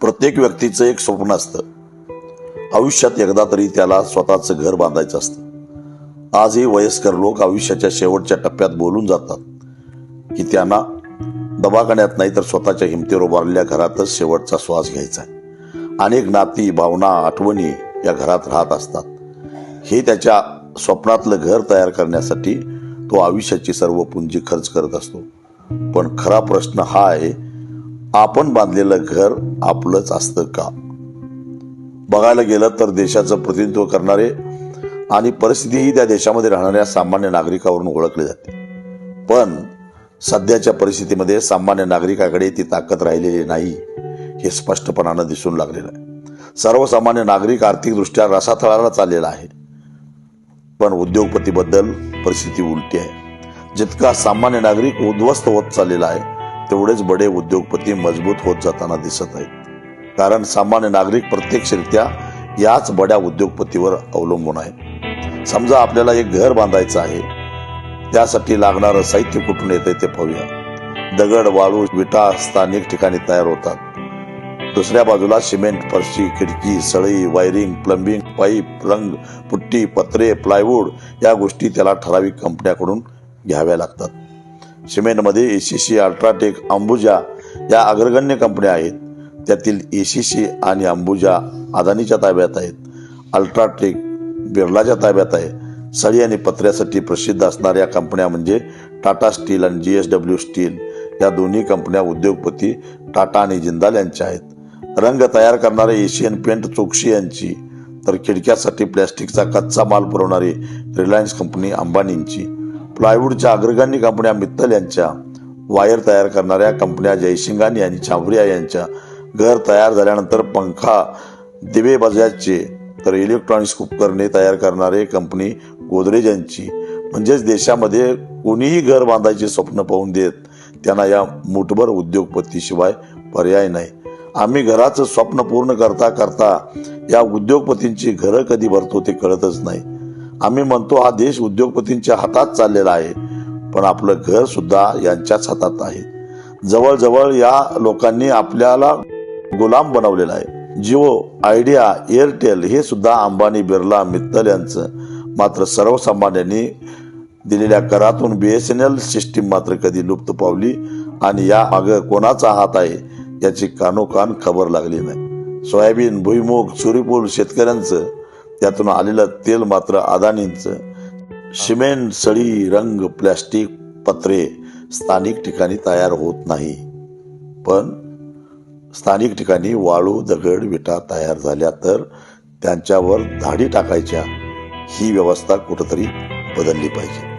प्रत्येक व्यक्तीचं एक स्वप्न असतं. आयुष्यात एकदा तरी त्याला स्वतःचं घर बांधायचं असतं. आजही वयस्कर लोक आयुष्याच्या शेवटच्या टप्प्यात बोलून जातात की त्यांना दवाखान्यात नाही तर स्वतःच्या हिमतीवर उभारलेल्या घरातच शेवटचा श्वास घ्यायचा आहे. अनेक नाती भावना आठवणी या घरात राहत असतात. हे त्याच्या स्वप्नातलं घर तयार करण्यासाठी तो आयुष्याची सर्व पुंजी खर्च करत असतो. पण खरा प्रश्न हा आहे आपण बांधलेलं घर आपलंच असतं का? बघायला गेलं तर देशाचं प्रतिनिधित्व करणारे आणि परिस्थितीही त्या देशामध्ये राहणाऱ्या सामान्य नागरिकावरून ओळखले जाते. पण सध्याच्या परिस्थितीमध्ये सामान्य नागरिकाकडे ती ताकद राहिलेली नाही हे स्पष्टपणानं दिसून लागलेलं आहे. सर्वसामान्य नागरिक आर्थिकदृष्ट्या रसातळाला चाललेला आहे. पण उद्योगपतीबद्दल परिस्थिती उलटी आहे. जितका सामान्य नागरिक उद्ध्वस्त होत चाललेला आहे तेवढेच बडे उद्योगपती मजबूत होत जाताना दिसत आहेत. कारण सामान्य नागरिक प्रत्यक्षरित्या याच बड्या उद्योगपतीवर अवलंबून आहे समजा आपल्याला एक घर बांधायचं आहे. त्यासाठी लागणारं साहित्य कुठून येते ते पाहूया. दगड वाळू विटा स्थानिक ठिकाणी तयार होतात. दुसऱ्या बाजूला सिमेंट फरशी खिडकी सळई वायरिंग प्लंबिंग पाईप रंग पुट्टी पत्रे प्लायवूड या गोष्टी त्याला ठराविक कंपन्याकडून घ्याव्या लागतात. सिमेंटमध्ये A C C UltraTech Ambuja या अग्रगण्य कंपन्या आहेत. त्यातील ए सी सी आणि अंबुजा अदानीच्या ताब्यात आहेत. अल्ट्राटेक बिर्लाच्या ताब्यात आहे. सळी आणि पत्र्यासाठी प्रसिद्ध असणाऱ्या कंपन्या म्हणजे टाटा स्टील आणि जी एस डब्ल्यू स्टील या दोन्ही कंपन्या उद्योगपती टाटा आणि जिंदाल यांच्या आहेत. रंग तयार करणारे एशियन पेंट चोक्शी यांची तर खिडक्यासाठी प्लॅस्टिकचा कच्चा माल पुरवणारी रिलायन्स कंपनी अंबानींची. प्लायवूडच्या अग्रगण्य कंपन्या मित्तल यांच्या वायर तयार करणाऱ्या कंपन्या जयसिंगानी आणि छाबरिया यांच्या घर तयार झाल्यानंतर पंखा दिवे बजाजचे तर इलेक्ट्रॉनिक्स उपकरणे तयार करणारे कंपनी गोदरेज यांची. म्हणजेच देशामध्ये कोणीही घर बांधायचे स्वप्न पाहून देत त्यांना या मुठभर उद्योगपतीशिवाय पर्याय नाही. आम्ही घराचं स्वप्न पूर्ण करता करता या उद्योगपतींची घरं कधी भरतो ते कळतच नाही. आम्ही म्हणतो हा देश उद्योगपतींच्या हातात चाललेला आहे पण आपलं घर सुद्धा यांच्याच हातात आहे. जवळजवळ या लोकांनी आपल्याला गुलाम बनवलेला आहे. जिओ आयडिया एअरटेल हे सुद्धा अंबानी बिर्ला मित्तल यांचं मात्र सर्वसामान्यांनी दिलेल्या करातून B S N L system मात्र कधी लुप्त पावली आणि या मागं कोणाचा हात आहे याची कानोकान खबर लागली नाही. सोयाबीन भुईमुग सूर्यफूल शेतकऱ्यांचं त्यातून आलेलं तेल मात्र अदानींचं. सिमेंट सळी रंग प्लॅस्टिक पत्रे स्थानिक ठिकाणी तयार होत नाही. पण स्थानिक ठिकाणी वाळू दगड विटा तयार झाल्या तर त्यांच्यावर धाडी टाकायच्या. ही व्यवस्था कुठंतरी बदलली पाहिजे.